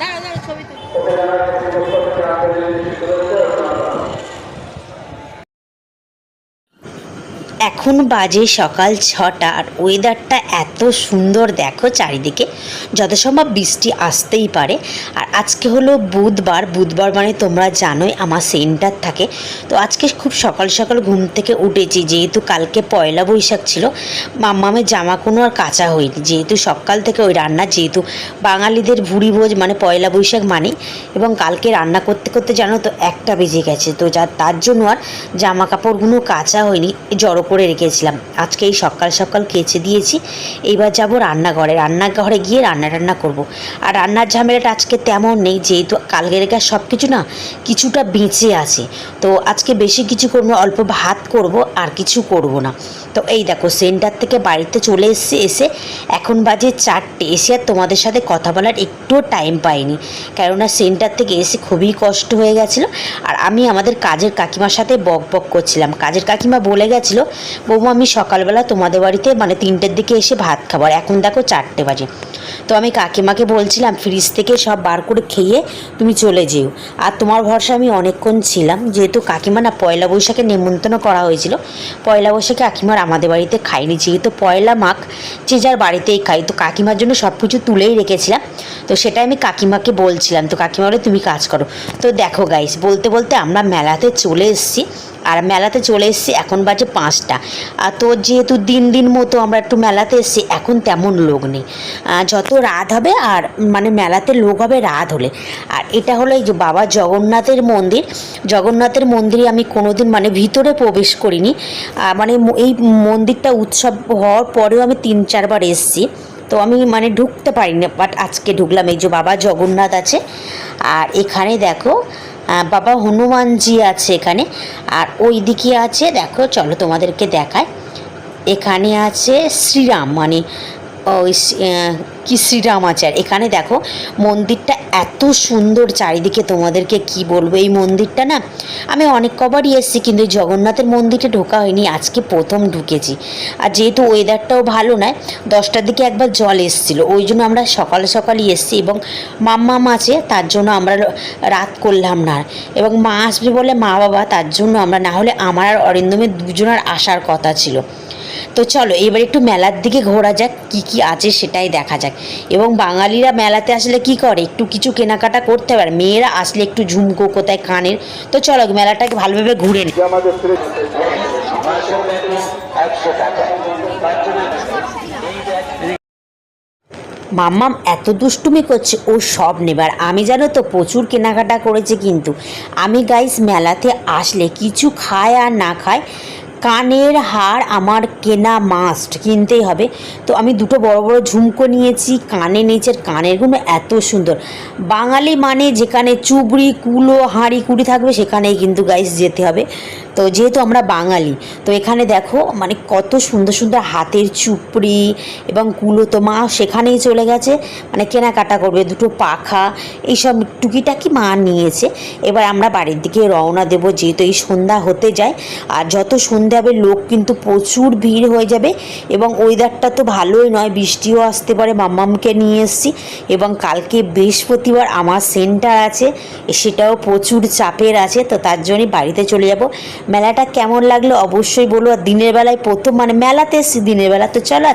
দাঁড়া দাঁড়া ছবি তুল। এখন বাজে সকাল ছটা আর ওয়েদারটা এত সুন্দর দেখো চারিদিকে। যত সম্ভব বৃষ্টি আসতেই পারে। আর আজকে হলো বুধবার। বুধবার মানে তোমরা জানোই আমার সেন্টার থাকে। তো আজকে খুব সকাল সকাল ঘুম থেকে উঠেছি। যেহেতু কালকে পয়লা বৈশাখ ছিল, মাম্মামের জামা কোনো আর কাঁচা হয়নি। যেহেতু সকাল থেকে ওই রান্না, যেহেতু বাঙালিদের ভুড়ি ভোজ মানে পয়লা বৈশাখ মানে এবং কালকে রান্না করতে করতে জানো তো একটা বেজে গেছে। তো যা, তার জন্য আর জামা কাপড়গুলো কাঁচা হয়নি, জড়ো করে রেখেছিলাম আজকে এই সকাল সকাল কেচে দিয়েছি। এইবার যাব রান্নাঘরে। রান্নাঘরে গিয়ে রান্না টান্না করব। আর রান্নার ঝামেলাটা আজকে তেমন নেই, যেহেতু কালকের সব কিছু না কিছুটা বেঁচে আছে। তো আজকে বেশি কিছু করব, অল্প ভাত করব, আর কিছু করব না। তো এই দেখো, সেন্টার থেকে বাড়িতে চলে এসে এসে এখন বাজে চারটে। এসে আর তোমাদের সাথে কথা বলার একটুও টাইম পাইনি। কেননা সেন্টার থেকে এসে খুবই কষ্ট হয়ে গেছিল। আর আমি আমাদের কাজের কাকিমার সাথে বক বক করছিলাম। কাজের কাকিমা বলে গেছিল বৌমা, আমি সকালবেলা তোমাদের বাড়িতে মানে তিনটের দিকে এসে ভাত খাবার এখন দেখো চারটে বাজে। তো আমি কাকিমাকে বলছিলাম, ফ্রিজ থেকে সব বার করে খেয়ে তুমি চলে যেও। আর তোমার ভরসা আমি অনেকক্ষণ ছিলাম। যেহেতু কাকিমা না পয়লা বৈশাখে নেমন্তন্ন করা হয়েছিল, পয়লা বৈশাখে কাকিমার আমাদের বাড়িতে খাইনি। যেহেতু পয়লা মাখ যে যার বাড়িতেই খাই, তো কাকিমার জন্য সব কিছু তুলেই রেখেছিলাম। তো সেটা আমি কাকিমাকে বলছিলাম, তো কাকিমা বলে, তুমি কাজ করো। তো দেখো গাইস বলতে বলতে আমরা মেলাতে চলে এসেছি। আর মেলাতে চলে এসেছি এখন বাজে পাঁচটা। আর তো যেহেতু দিন দিন মতো আমরা একটু মেলাতে এসেছি, এখন তেমন লোক নেই। যত রাত হবে আর মানে মেলাতে লোক হবে রাত হলে। আর এটা হলো এই যে বাবা জগন্নাথের মন্দির। জগন্নাথের মন্দিরে আমি কোনোদিন মানে ভিতরে প্রবেশ করিনি। মানে এই মন্দিরটা উৎসব হওয়ার পরেও আমি তিন চারবার এসেছি। তো আমি মানে ঢুকতে পারিনি বাট আজকে ঢুকলাম। এই যে বাবা জগন্নাথ আছে। আর এখানে দেখো বাবা হনুমানজি আছে এখানে। আর ওই দিকে আছে, দেখো, চলো তোমাদেরকে দেখায় এখানে আছে শ্রীরাম মানে ওই কি শ্রীরাম আছে এখানে দেখো, মন্দিরটা এত সুন্দর চারিদিকে তোমাদেরকে কি বলব? এই মন্দিরটা না, আমি অনেক কবারই এসেছি, কিন্তু জগন্নাথের মন্দিরে ঢোকা হয়নি, আজকে প্রথম ঢুকেছি। আর যেহেতু ওয়েদারটাও ভালো নয়, দশটার দিকে একবার জল এসেছিল, ওই জন্য আমরা সকাল সকালই এসেছি, এবং মাম্মাম আছে তার জন্য আমরা রাত করলাম না। এবং মা আসবে বলে মা বাবা, তার জন্য আমরা, না হলে আমার আর অরিন্দমের দুজনের আসার কথা ছিল। তো চলো, এবার একটু মেলার দিকে ঘোরা যাক, কি কি আছে সেটাই দেখা যাক। এবং বাঙালিরা মেলাতে আসলে কি করে? একটু কিছু কেনাকাটা করতে আর মেয়েরা আসলে একটু ঝুমকো কোথায় কানের। তো চলো, মেলাটাকে ভালোভাবে ঘুরে আমাদের মাম্মাম, এত দুষ্টুমি করছে, ও সব নেবার। আমি জানো তো, প্রচুর কেনাকাটা করেছে কিন্তু। আমি গাইস মেলাতে আসলে কিছু খায় আর না খায় কানের হার আমার কেনা মাস্ট কিনতেই হবে। তো আমি দুটো বড় বড় ঝুমকো নিয়েছি, কানে আর কানেরগুলো এত সুন্দর। বাঙালি মানে যেখানে চুবড়ি, কুলো, হাঁড়ি, কুড়ি থাকবে, সেখানেই কিন্তু গাইস যেতে হবে। তো যেহেতু আমরা বাঙালি, তো এখানে দেখো মানে কত সুন্দর সুন্দর হাতের চুপড়ি এবং কুলো তো মা সেখানেই চলে গেছে। মানে কেনাকাটা করবে, দুটো পাখা, এইসব টুকিটাকি মা নিয়েছে। এবার আমরা বাড়ির দিকে রওনা দেবো, যেহেতু এই সন্ধ্যা হতে যায়। আর যত সন্ধ্যা হবে লোক কিন্তু প্রচুর ভিড় হয়ে যাবে এবং ওয়েদারটা তো ভালোই নয়, বৃষ্টিও আসতে পারে, মাম্মামকে নিয়ে এসেছি এবং কালকে বৃহস্পতিবার আমার সেন্টার আছে, সেটাও প্রচুর চাপের আছে, তো তার জন্যই বাড়িতে চলে যাব। মেলাটা কেমন লাগল অবশ্যই বলো, আর দিনের বেলায় প্রথম মানে মেলাতে এসেছি দিনের বেলা, তো চলো